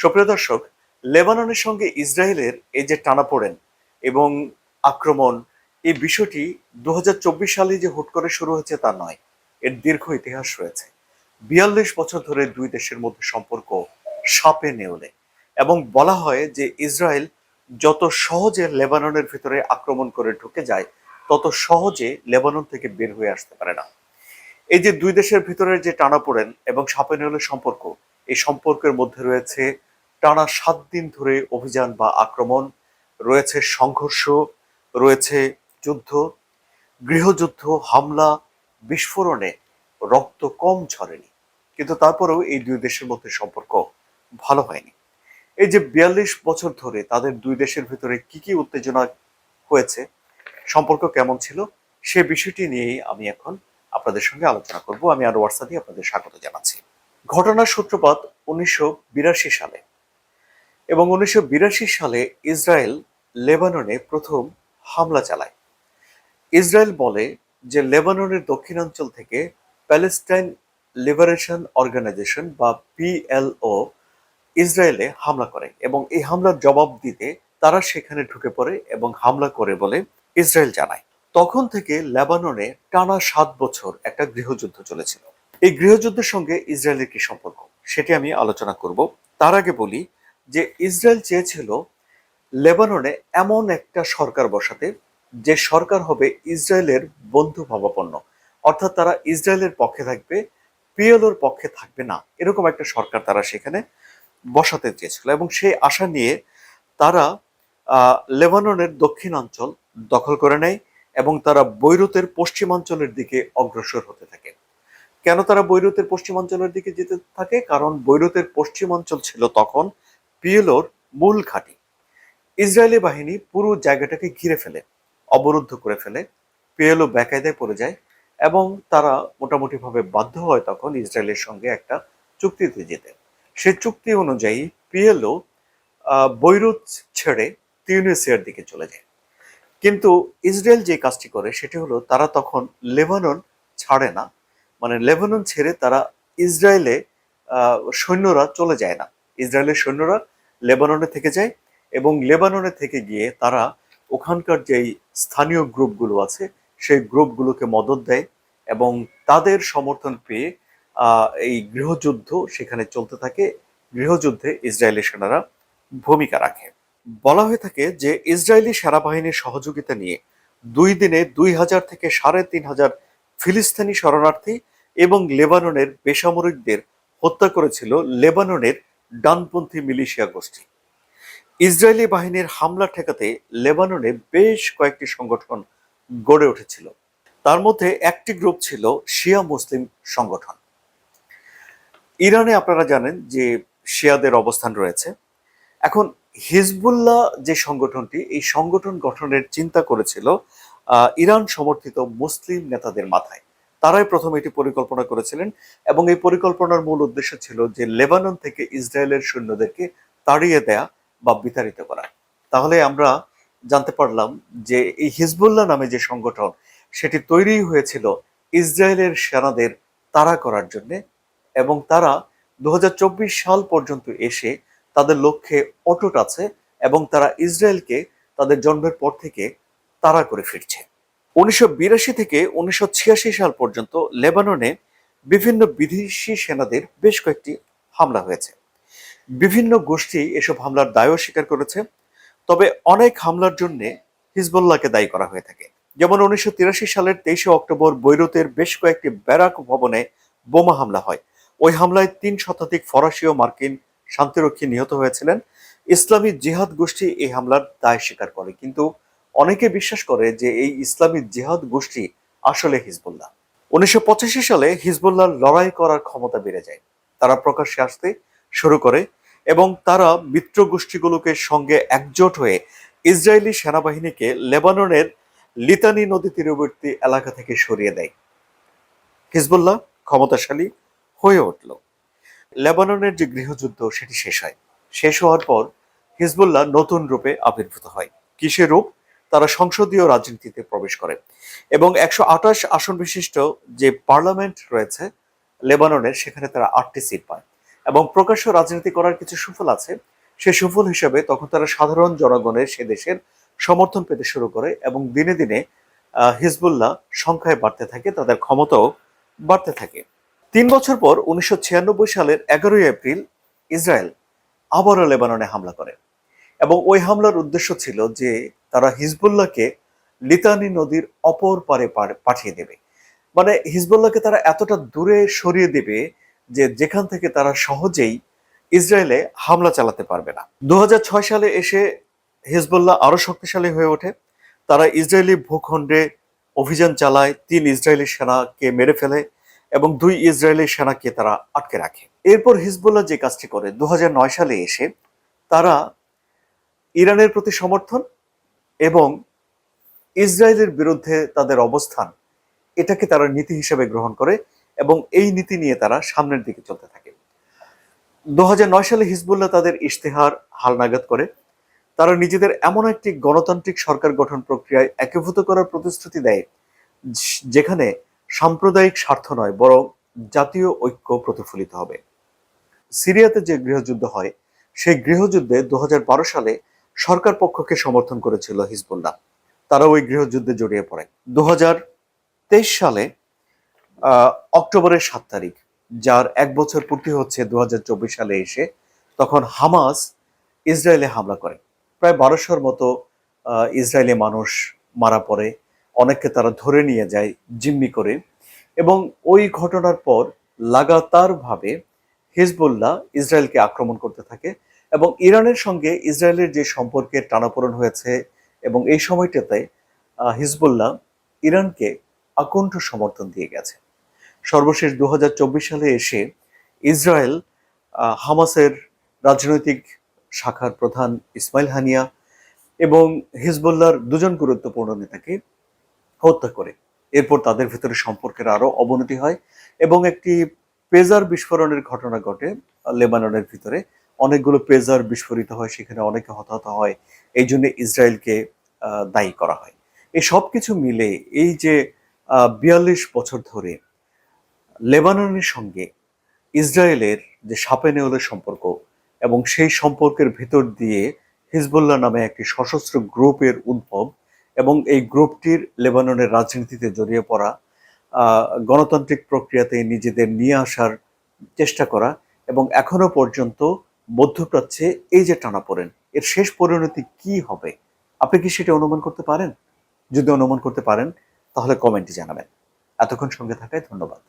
সুপ্রিয় দর্শক, লেবাননের সঙ্গে ইসরায়েলের এই যে টানাপোড়েন এবং আক্রমণ, এই বিষয়টি দু সালে যে হুট করে শুরু হয়েছে তা নয়, এর দীর্ঘ ইতিহাস রয়েছে। বিয়াল্লিশ বছর ধরে দুই দেশের মধ্যে সম্পর্ক সাপে নেউলে এবং বলা হয় যে ইসরায়েল যত সহজে লেবাননের ভিতরে আক্রমণ করে ঢুকে যায়, তত সহজে লেবানন থেকে বের হয়ে আসতে পারে না। এই যে দুই দেশের ভিতরে যে টানাপোড়েন এবং সাপে নেউলে সম্পর্ক, এই সম্পর্কের মধ্যে রয়েছে টানা সাত দিন ধরে অভিযান বা আক্রমণ, রয়েছে সংঘর্ষ, রয়েছে যুদ্ধ, গৃহযুদ্ধ, হামলা, বিস্ফোরণে রক্ত কম ঝরেনি। কিন্তু তারপরেও এই দুই দেশের মধ্যে সম্পর্ক ভালো হয়নি। এই যে বিয়াল্লিশ বছর ধরে তাদের দুই দেশের ভিতরে কি কি উত্তেজনা হয়েছে, সম্পর্ক কেমন ছিল, সে বিষয়টি নিয়েই আমি এখন আপনাদের সঙ্গে আলোচনা করব। আমি আর হোয়াটসঅ্যাপে আপনাদের স্বাগত জানাচ্ছি। ঘটনার সূত্রপাত উনিশশো বিরাশি সালে। এবং উনিশশো বিরাশি সালে ইসরায়েল লেবাননে প্রথম হামলা চালায়। ইসরায়েল বলে যে লেবাননের দক্ষিণাঞ্চল থেকে প্যালেস্টাইন লিবারেশন অর্গানাইজেশন বা পিএলও ইসরায়েলে হামলা করে এবং এই হামলার জবাব দিতে তারা সেখানে ঢুকে পড়ে এবং হামলা করে বলে ইসরায়েল জানায়। তখন থেকে লেবাননে টানা সাত বছর একটা গৃহযুদ্ধ চলেছিল। এই গৃহযুদ্ধের সঙ্গে ইসরায়েলের কি সম্পর্ক সেটি আমি আলোচনা করব। তার আগে বলি যে ইসরায়েল চেয়েছিল লেবাননে এমন একটা সরকার বসাতে, যে সরকার হবে ইসরায়েলের বন্ধু ভাবাপন্ন। অর্থাৎ তারা ইসরায়েলের পক্ষে থাকবে, পিএলওর পক্ষে থাকবে না। এরকম একটা সরকার তারা সেখানে বসাতে চেয়েছিল এবং সেই আশা নিয়ে তারা লেবাননের দক্ষিণাঞ্চল দখল করে নেয় এবং তারা বৈরুতের পশ্চিমাঞ্চলের দিকে অগ্রসর হতে থাকে। কেন তারা বৈরুতের পশ্চিমাঞ্চলের দিকে যেতে থাকে? কারণ বৈরুতের পশ্চিমাঞ্চল ছিল তখন পিএলওর মূল ঘাঁটি। ইসরায়েলি বাহিনী পুরো জায়গাটাকে ঘিরে ফেলে, অবরুদ্ধ করে ফেলে, পিএলও বেকায়দায় পড়ে যায় এবং তারা মোটামুটিভাবে বাধ্য হয় তখন ইসরায়েলের সঙ্গে একটা চুক্তিতে যেতে। সে চুক্তি অনুযায়ী পিএলও বৈরুত ছেড়ে তিউনিসিয়ার দিকে চলে যায়। কিন্তু ইসরায়েল যে কাজটি করে সেটি হলো তারা তখন লেবানন ছাড়ে না। মানে লেবানন ছেড়ে তারা ইসরায়েলে সৈন্যরা চলে যায় না। ইসরায়েলের সৈন্যরা লেবাননে থেকে যায় এবং লেবাননে থেকে গিয়ে তারা ওখানকার যেই স্থানীয় গ্রুপগুলো আছে, সেই গ্রুপগুলোকে মদত দেয় এবং তাদের সমর্থন পেয়ে এই গৃহযুদ্ধ সেখানে চলতে থাকে। গৃহযুদ্ধে ইসরায়েলি সেনারা ভূমিকা রাখে। বলা হয়ে থাকে যে ইসরায়েলি সেনাবাহিনীর সহযোগিতা নিয়ে দুই দিনে দুই হাজার থেকে সাড়ে তিন হাজার ফিলিস্তিনি শরণার্থী এবং লেবাননের বেসামরিকদের হত্যা করেছিল লেবাননের ডানপন্থী মিলিশিয়া গোষ্ঠী। ইসরায়েলি বাহিনীর হামলা ঠেকাতে লেবাননে বেশ কয়েকটি সংগঠন গড়ে উঠেছিল। তার মধ্যে একটি গ্রুপ ছিল শিয়া মুসলিম সংগঠন। ইরানে আপনারা জানেন যে শিয়াদের অবস্থান রয়েছে। এখন হিজবুল্লাহ যে সংগঠনটি, এই সংগঠন গঠনের চিন্তা করেছিল ইরান সমর্থিত মুসলিম নেতাদের মাথায়। তারাই প্রথম এটি পরিকল্পনা করেছিলেন এবং এই পরিকল্পনার মূল উদ্দেশ্য ছিল যে লেবানন থেকে ইসরায়েলের সৈন্যদেরকে তাড়িয়ে দেয়া বা বিতাড়িত করা। তাহলে আমরা জানতে পারলাম যে এই হিজবুল্লাহ নামে যে সংগঠন, সেটি তৈরি হয়েছিল ইসরায়েলের সেনাদের তাড়া করার জন্যে এবং তারা দু হাজার চব্বিশ সাল পর্যন্ত এসে তাদের লক্ষ্যে অটুট আছে এবং তারা ইসরায়েলকে তাদের জন্মের পর থেকে তাড়া করে ফিরছে। উনিশশো বিরাশি থেকে উনিশশো ছিয়াশি সাল পর্যন্ত লেবাননে বিভিন্ন বিদেশি সেনাদের বেশ কয়েকটি হামলা হয়েছে। বিভিন্ন গোষ্ঠী এসব হামলার দায়ও স্বীকার করেছে, তবে অনেক হামলার জন্য হিজবুল্লাহকে দায়ী করা হয়ে থাকে। যেমন উনিশশো তিরাশি সালের তেইশে অক্টোবর বৈরুতের বেশ কয়েকটি ব্যারাক ভবনে বোমা হামলা হয়। ওই হামলায় তিন শতাধিক ফরাসি ও মার্কিন শান্তিরক্ষী নিহত হয়েছিলেন। ইসলামী জিহাদ গোষ্ঠী এই হামলার দায় স্বীকার করে, কিন্তু অনেকে বিশ্বাস করে যে এই ইসলামী জিহাদ গোষ্ঠী আসলে হিজবুল্লাহ। উনিশশো পঁচাশি সালে হিজবুল্লাহ লড়াই করার ক্ষমতা বেড়ে যায়। তারা প্রকাশ্যে আসতে শুরু করে এবং তারা মিত্র গোষ্ঠীগুলোকে সঙ্গে একজোট হয়ে ইসরায়েলি সেনাবাহিনীকে লেবাননের লিতানি নদী তীরবর্তী এলাকা থেকে সরিয়ে দেয়। হিজবুল্লাহ ক্ষমতাশালী হয়ে উঠল। লেবাননের যে গৃহযুদ্ধ, সেটি শেষ হয়। শেষ হওয়ার পর হিজবুল্লাহ নতুন রূপে আবির্ভূত হয়। কিসের রূপ? তারা সংসদীয় রাজনীতিতে প্রবেশ করে। এবং একশো আঠাশ আসন বিশিষ্ট যে পার্লামেন্ট রয়েছে লেবাননের, সেখানে তারা আটটি সিট পায়। এবং প্রকাশ্য রাজনীতি করার কিছু সুফল আছে। সে সুফল হিসেবে তখন তারা সাধারণ জনগণের সে দেশের সমর্থন পেতে শুরু করে এবং দিনে দিনে হিজবুল্লাহ সংখ্যায় বাড়তে থাকে, তাদের ক্ষমতাও বাড়তে থাকে। তিন বছর পর উনিশশো ছিয়ানব্বই সালের এগারোই এপ্রিল ইসরায়েল আবারও লেবাননে হামলা করে। এবং ওই হামলার উদ্দেশ্য ছিল যে তারা হিজবুল্লাহকে লিতানি নদীর অপর পারে পাঠিয়ে দেবে। মানে হিজবুল্লাহকে তারা এতটা দূরে সরিয়ে দেবে যে যেখান থেকে তারা সহজেই ইসরায়েলে হামলা চালাতে পারবে না। দুহাজার ছয় সালে এসে হিজবুল্লাহ আরও শক্তিশালী হয়ে ওঠে। তারা ইসরায়েলি ভূখণ্ডে অভিযান চালায়, তিন ইসরায়েলি সেনাকে মেরে ফেলে এবং দুই ইসরায়েলি সেনাকে তারা আটকে রাখে। এরপর হিজবুল্লাহ যে কাজটি করে দু হাজার নয় সালে এসে তারা ইরানের প্রতি সমর্থন এবং ইসরায়েলের বিরুদ্ধে তাদের অবস্থান, এটাকে তারা নীতি হিসেবে গ্রহণ করে এবং এই নীতি নিয়ে তারা সামনের দিকে চলতে থাকে। দু হাজার নয় সালে হিজবুল্লাহ তাদের ইশতেহার হালনাগাদ করে। তারা নিজেদের এমন একটি গণতান্ত্রিক সরকার গঠন প্রক্রিয়ায় একীভূত করার প্রতিশ্রুতি দেয়, যেখানে সাম্প্রদায়িক স্বার্থ নয়, বরং জাতীয় ঐক্য প্রতিফলিত হবে। সিরিয়াতে যে গৃহযুদ্ধ হয়, সেই গৃহযুদ্ধে দু হাজার বারো সালে সরকার পক্ষকে সমর্থন করেছিল হিজবুল্লাহ। তারা ওই গৃহযুদ্ধে জড়িয়ে পড়ে। দুহাজার তেইশ সালে অক্টোবরের সাত তারিখ, যার এক বছর পূর্তি হচ্ছে দুহাজার চব্বিশ সালে এসে, তখন হামাস ইসরায়েলে হামলা করে। প্রায় বারোশোর মতো ইসরায়েলি মানুষ মারা পড়ে। অনেককে তারা ধরে নিয়ে যায়, জিম্মি করে। এবং ওই ঘটনার পর, লাগাতারভাবে হিজবুল্লাহ ইসরায়েলকে আক্রমণ করতে থাকে। এবং ইরানের সঙ্গে ইসরায়েলের যে সম্পর্কের টানাপোড়েন হয়েছে এবং এই সময়টাতে হিজবুল্লাহ ইরানকে আকণ্ঠ সমর্থন দিয়ে গেছে। সর্বশেষ দু হাজার চব্বিশ সালে এসে ইসরায়েল হামাসের রাজনৈতিক শাখার প্রধান ইসমাইল হানিয়া এবং হিজবুল্লাহর দুজন গুরুত্বপূর্ণ নেতাকে হত্যা করে। এরপর তাদের ভিতরে সম্পর্কের আরও অবনতি হয় এবং একটি পেজার বিস্ফোরণের ঘটনা ঘটে লেবাননের ভিতরে। অনেকগুলো পেজার বিস্ফোরিত হয়, সেখানে অনেকে হতাহত হয়। এই জন্য ইসরায়েলকে দায়ী করা হয়। এই সব কিছু মিলে এই যে বিয়াল্লিশ বছর ধরে লেবাননের সঙ্গে ইসরায়েলের যে সাপে নেওয়ালের সম্পর্ক এবং সেই সম্পর্কের ভেতর দিয়ে হিজবুল্লাহ নামে একটি সশস্ত্র গ্রুপের উদ্ভব এবং এই গ্রুপটির লেবাননের রাজনীতিতে জড়িয়ে পড়া গণতান্ত্রিক প্রক্রিয়াতে নিজেদের নিয়ে আসার চেষ্টা করা এবং এখনও পর্যন্ত মধ্যপ্রাচ্যে এই যে টানাপোড়েন এর শেষ পরিণতি কি হবে? আপনি কি সেটা অনুমান করতে পারেন? যদি অনুমান করতে পারেন, তাহলে কমেন্টে জানাবেন। এতক্ষণ সঙ্গে থাকায় ধন্যবাদ।